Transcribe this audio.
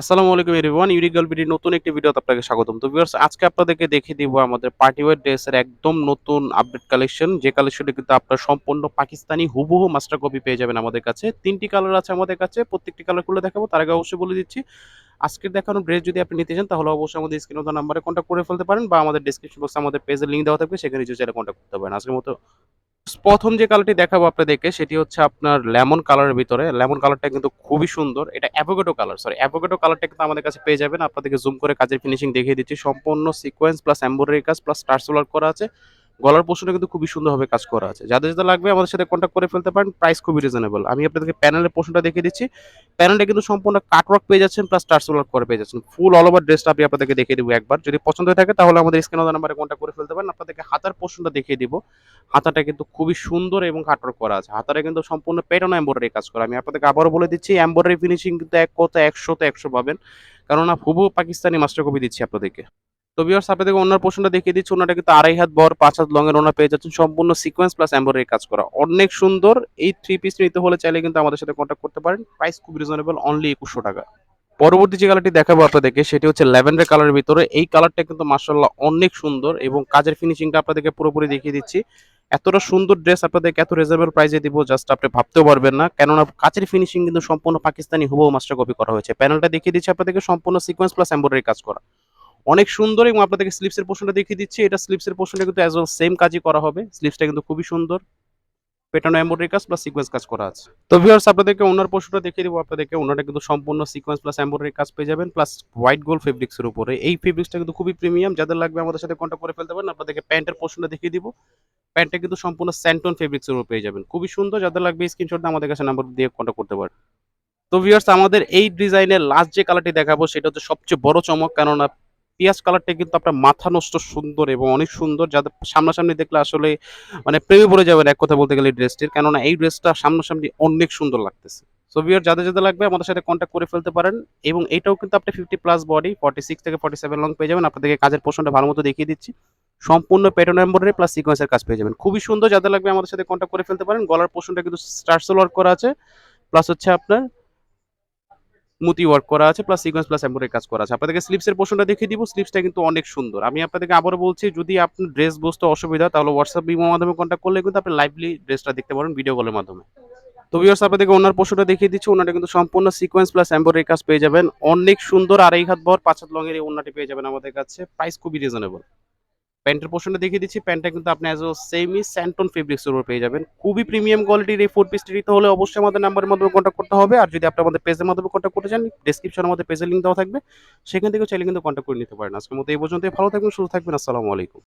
আসসালামু আলাইকুম everyone, unique গার্লবিডির নতুন একটি ভিডিওতে আপনাকে স্বাগতম। তো ভিউয়ার্স, আজকে আপনাদেরকে দেখিয়ে দিব আমাদের পার্টি ওয়্যার ড্রেসের একদম নতুন আপডেট কালেকশন যে কালেকশনটি কিন্তু আপনার সম্পূর্ণ পাকিস্তানি হুবহু মাস্টার কপি পেয়ে যাবেন আমাদের কাছে। তিনটি কালার আছে আমাদের কাছে, প্রত্যেকটি কালার খুলে দেখাবো, তার আগে অবশ্যই বলে দিচ্ছি। আজকের দেখানো ড্রেস যদি আপনি নিতে চান, তাহলে অবশ্যই আমাদের স্ক্রিন নাম্বারে কন্ট্যাক্ট করে ফেলতে পারেন বা আমাদের ডিসক্রিপশন বক্সে আমাদের পেজের লিঙ্ক দেওয়া থাকবে, সেখানে নিচে চাইলে কন্ট্যাক্ট করতে পারেন। আজকের মতো প্রথম যে কালারটি দেখাবো আপনাদেরকে, সেটি হচ্ছে আপনার লেমন কালারের ভিতরে। লেমন কালারটা কিন্তু খুবই সুন্দর। এটা অ্যাভোকেটো কালার সরি অ্যাভোকেটো কালারটা কিন্তু আমাদের কাছে পেয়ে যাবেন। আপনাদেরকে জুম করে কাজের ফিনিশিং দেখিয়ে দিচ্ছি। সম্পূর্ণ সিকোয়েন্স প্লাস এম্বয়ডারি কাজ প্লাস স্টার সোলার করা আছে। গলার পোর্শনে কিন্তু খুবই সুন্দরভাবে কাজ করা আছে। যাদের যাদের লাগবে আমাদের সাথে কন্ট্যাক্ট করে ফেলতে পারেন প্রাইস খুবই রিজনেবল আমি আপনাদেরকে প্যানেলের পোর্শনটা দেখিয়ে দিচ্ছি। প্যানেলটা কিন্তু সম্পূর্ণ কাটওয়ার্ক পেয়ে যাচ্ছেন প্লাস স্টার ওয়ার্ক করে পেয়ে যাচ্ছেন। ফুল অল ওভার ড্রেসটা আমি আপনাদেরকে দেখিয়ে দেবো একবার। যদি পছন্দ হয়ে থাকে, তাহলে আমাদের স্ক্রিন নাম্বারে কন্ট্যাক্ট করে ফেলতে পারেন। আপনাদেরকে হাতার পোর্শনটা দেখিয়ে দিব। হাতাটা কিন্তু খুবই সুন্দর এবং কাটওয়ার্ক করা আছে। হাতাটা কিন্তু সম্পূর্ণ পেটানো এম্বয়ডারি কাজ করা। আমি আপনাদেরকে আবারও বলে দিচ্ছি এম্বয়ডারি ফিনিশিং কিন্তু এক কথা একশোতে একশো পাবেন। কেননা হুবু পাকিস্তানি মাস্টার কপি দিচ্ছি আপনাদেরকে। তো ভিউয়ার্স আপনাদেরকে ওনার পোর্শনটা দেখিয়ে দিচ্ছি। ওনাটা কিন্তু আড়াই হাত বর পাঁচ হাত লঙের ওনা পেয়ে যাচ্ছেন। সম্পূর্ণ সিকোয়েন্স প্লাস এম্বয়ডারি কাজ করা। অনেক সুন্দর। এই থ্রি পিস নিতে হলে চাইলে কিন্তু আমাদের সাথে কন্ট্যাক্ট করতে পারেন। প্রাইস খুব রিজনেবল অনলি একুশশো টাকা। পরবর্তী যে কালারটি দেখাবো আপনাদেরকে, সেটি হচ্ছে ল্যাভেন্ডার কালারের ভিতরে। এই কালারটা কিন্তু মার্শাল্লাহ অনেক সুন্দর এবং কাজের ফিনিশিংটা আপনাদেরকে পুরোপুরি দেখিয়ে দিচ্ছি। এতটা সুন্দর ড্রেস আপনাদেরকে এত রিজনেবল প্রাইসে দিব জাস্ট আপনি ভাবতেও পারবেন না। কেননা কাচের ফিনিশিং কিন্তু সম্পূর্ণ পাকিস্তানি হুবহু মাস্টার কপি করা হয়েছে। প্যানেলটা দেখিয়ে দিচ্ছি আপনাদেরকে, সম্পূর্ণ সিকোয়েন্স প্লাস এম্বয়ডারি কাজ করা। অনেক সুন্দর এবং আপনাদেরকে স্লিপসের পোর্শনটা দেখিয়ে দিচ্ছি। এটা স্লিপসের পোর্শনটা কিন্তু অ্যাজ ওয়েল সেম কাজই করা হবে। স্লিপসটা কিন্তু খুবই সুন্দর। পেটানো এম্বয়ডারি কাজ প্লাস সিকোয়েন্স কাজ করা আছে। তো ভিউয়ার্স আপনাদেরকে ওনার পোর্শনটা দেখিয়ে দিব। আপনাদেরকে ওনাটা কিন্তু সম্পূর্ণ সিকোয়েন্স প্লাস এম্বয়ডারি কাজ পেয়ে যাবেন। প্লাস হোয়াইট গোল্ড ফেব্রিক্সের উপরে। এই ফেব্রিক্সটা কিন্তু খুবই প্রিমিয়াম যাদের লাগবে আমাদের সাথে কন্ট্যাক্ট করে ফেলতে পারেন, আপনাদেরকে প্যান্টের পোর্শনটা দেখিয়ে দিব। প্যান্টটা কিন্তু সম্পূর্ণ স্যান্টন ফেব্রিক্সের উপর পেয়ে যাবেন। খুবই সুন্দর। যাদের লাগবে স্ক্রিনশট আমাদের কাছে নাম্বার দিয়ে কন্ট্যাক্ট করতে পারেন। তো ভিউয়ার্স আমাদের এই ডিজাইনের লাস্ট যে কালারটি দেখাবো, সেটা হচ্ছে সবচেয়ে বড় চমক। কেননা পিয়াজ কালারটা কিন্তু আপনার মাথা নষ্ট সুন্দর এবং অনেক সুন্দর। যাদের সামনাসামনি দেখলে আসলে মানে প্রেমে পড়ে যাবেন এক কথা বলতে গেলে এই ড্রেসটির কেননা এই ড্রেসটা সামনাসামনি অনেক সুন্দর লাগতেছে। সো ভিউয়ার যাদের যাদের লাগবে আমাদের সাথে কন্ট্যাক্ট করে ফেলতে পারেন এবং এটাও কিন্তু আপনি fifty plus body forty six থেকে ফর্টি সেভেন লং পেয়ে যাবেন। আপনাদেরকে কাজের পোর্শনটা ভালো মতো দেখিয়ে দিচ্ছি। সম্পূর্ণ প্যাটার্ন এম্বয়ডারি প্লাস সিকোয়েন্সের কাজ পেয়ে যাবেন। খুবই সুন্দর, যাদের লাগবে আমাদের সাথে কন্ট্যাক্ট করে ফেলতে পারেন। গলার পোর্শনটা কিন্তু স্টার ওয়ার্ক করা আছে। প্লাস হচ্ছে আপনার মুতি ওয়ার্ক করা আছে প্লাস সিকোয়েন্স প্লাস এম্বয়ডারি কাজ করা আছে। আপনাদেরকে স্লিপসের পোর্শনটা দেখিয়ে দিব স্লিপসটা কিন্তু অনেক সুন্দর। আমি আপনাদেরকে আবারও বলছি, যদি আপনার ড্রেস বুঝতে অসুবিধা তাহলে হোয়াটসঅ্যাপ বিমোর মাধ্যমে কন্ট্যাক্ট করলে কিন্তু আপনি লাইভলি ড্রেসটা দেখতে পারেন ভিডিও কলের মাধ্যমে। তো ভিউয়ার্স আপনাদেরকে ওনার পোর্শনটা দেখিয়ে দিচ্ছি, ওনাটা কিন্তু সম্পূর্ণ সিকোয়েন্স প্লাস এম্বয়ডারি কাজ পেয়ে যাবেন। অনেক সুন্দর, আড়াই হাত বর পাঁচ হাত লঙের এই ওনাটি পেয়ে যাবেন আমাদের কাছে। প্রাইস খুবই রিজনেবল প্যান্টের পোর্শনটা দেখিয়ে দিচ্ছি। প্যান্টটা কিন্তু আপনি অ্যাজ সেমি স্যান্টন ফেব্রিক্সের উপর পেয়ে যাবেন। খুবই প্রিমিয়াম কোয়ালিটির এই ফোর পিসটি নিতে হলে অবশ্যই আমাদের নাম্বারের মাধ্যমে কন্ট্যাক্ট করতে হবে। আর যদি আপনি আমাদের পেজের মাধ্যমে কন্ট্যাক্ট করতে চান ডিসক্রিপশনের মধ্যে পেজের লিঙ্ক দেওয়া থাকবে। সেখান থেকে চাইলে কিন্তু কন্ট্যাক্ট করে নিতে পারেন। আজকের মতো এই পর্যন্তই। ভালো থাকবেন, সুস্থ থাকবেন। আসসালামু আলাইকুম।